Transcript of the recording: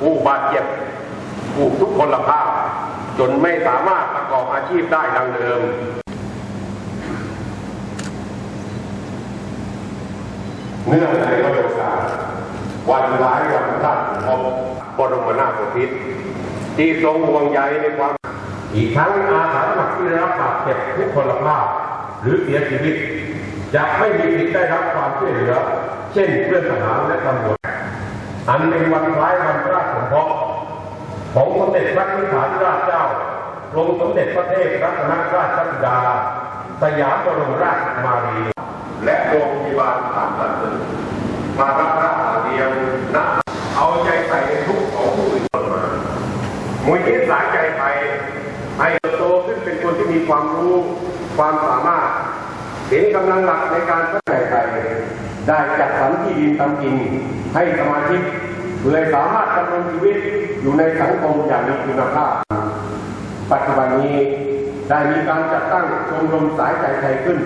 ผู้บาดเจ็บผู้ทุกพลภาพ จนไม่สามารถประกอบอาชีพได้ดังเดิม เนื่องในพระโอกาสวันร้ายวันพระพบบรมนาถบพิตรที่ทรงห่วงใยในความ อีกทั้งอาสาสมัครที่ได้รับบาดเจ็บทุกพลภาพ หรือเสียชีวิต จะไม่มีสิทธิ์ได้รับความช่วยเหลือ เช่นเพื่อนทหารและตำรวจ อันเป็นวันคล้ายวันพระราชสมภพของสมเด็จพระนิธิฐาธิราชเจ้ากรมสมเด็จพระเทพรัตนราชสุดา สยามบรมราชกุมารี และโรงพยาบาลสามสันตึกมารับพระอาเดียวนะเอาใจใส่ในทุกของผู้อื่นมามูลนิธิสายใจไทยให้โตขึ้นเป็นคนที่มีความรู้ ความสามารถเห็นกำลังหลักในการพัฒนาไทย ได้จัดสรรที่ดินทำกินให้สมาชิกเพื่อสามารถดำรงชีวิตอยู่ในสังคมอย่างมีคุณภาพ ปัจจุบันนี้ได้มีการจัดตั้งชมรมสายใจไทยขึ้น